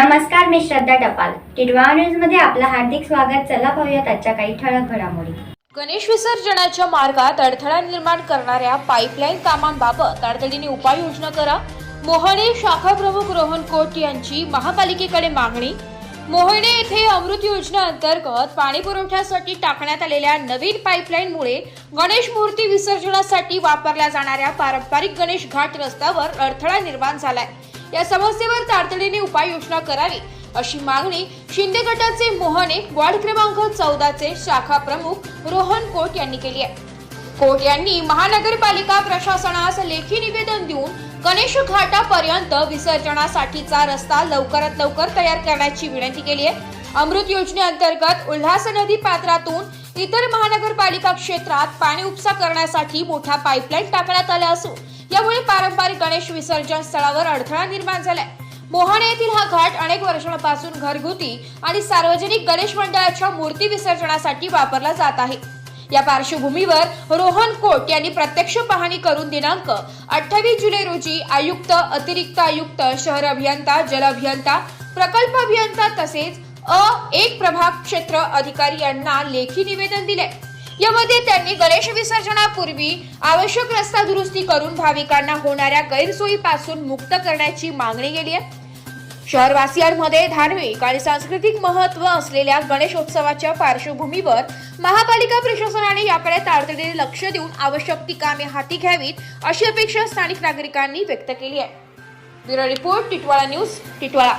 मी श्रद्धा टपाल. टिडवा न्यूजमध्ये आपलं हार्दिक स्वागत. चला पाहूयात आजच्या काही ठळक घडामोडी. गणेश विसर्जनाच्या मार्गात अडथळा निर्माण करणाऱ्या पाईपलाईन कामांबाबत तातडीने उपाययोजना करा. मोहने शाखा प्रमुख रोहन कोट यांची महापालिकेकडे मागणी. मोहने येथे अमृत योजना अंतर्गत पाणी पुरवठ्यासाठी टाकण्यात आलेल्या नवीन पाईपलाईनमुळे गणेश मूर्ती विसर्जनासाठी वापरल्या जाणाऱ्या पारंपरिक गणेश घाट रस्त्यावर अडथळा निर्माण झालाय. या समस्येवर तातडीने उपाययोजना करावी अशी मागणी शिंदे गटाचे मोहने वार्ड क्रमांक चौदाचे शाखा प्रमुख रोहन कोट यांनी केली आहे. कोट यांनी महानगरपालिका प्रशासनास लेखी निवेदन देऊन गणेश घाटापर्यंत विसर्जनासाठीचा रस्ता लवकरात लवकर तयार करण्याची विनंती केली आहे. अमृत योजनेअंतर्गत उल्हास नदी पात्रातून इतर महानगरपालिका क्षेत्रात पाणी उपसा करण्यासाठी मोठा पाईपलाईन टाकण्यात आल्या असून यामुळे पारंपरिक गणेश विसर्जन स्थळावर अडथळा निर्माण झालाय. मोहाणे येथील हा घाट अनेक वर्षांपासून घरगुती आणि सार्वजनिक गणेश मंडळाच्या मूर्ती विसर्जनासाठी वापरला जात आहे. या पार्श्वभूमीवर रोहन कोट यांनी प्रत्यक्ष पाहणी करून दिनांक अठ्ठावीस जुलै रोजी आयुक्त अतिरिक्त आयुक्त शहर अभियंता जल अभियंता प्रकल्प अभियंता तसेच अ एक प्रभाग क्षेत्र अधिकारी यांना लेखी निवेदन दिले. यामध्ये त्यांनी गणेश विसर्जनापूर्वी आवश्यक रस्ता दुरुस्ती करून भाविकांना होणाऱ्या गैरसोयीपासून मुक्त करण्याची मागणी केली आहे. शहरवासियांमध्ये धार्मिक आणि सांस्कृतिक महत्त्व असलेल्या गणेशोत्सवाच्या पार्श्वभूमीवर महापालिका प्रशासनाने याकडे तातडीने लक्ष देऊन आवश्यक ती कामे हाती घ्यावीत अशी अपेक्षा स्थानिक नागरिकांनी व्यक्त केली आहे. Bureau report Titwala news Titwala.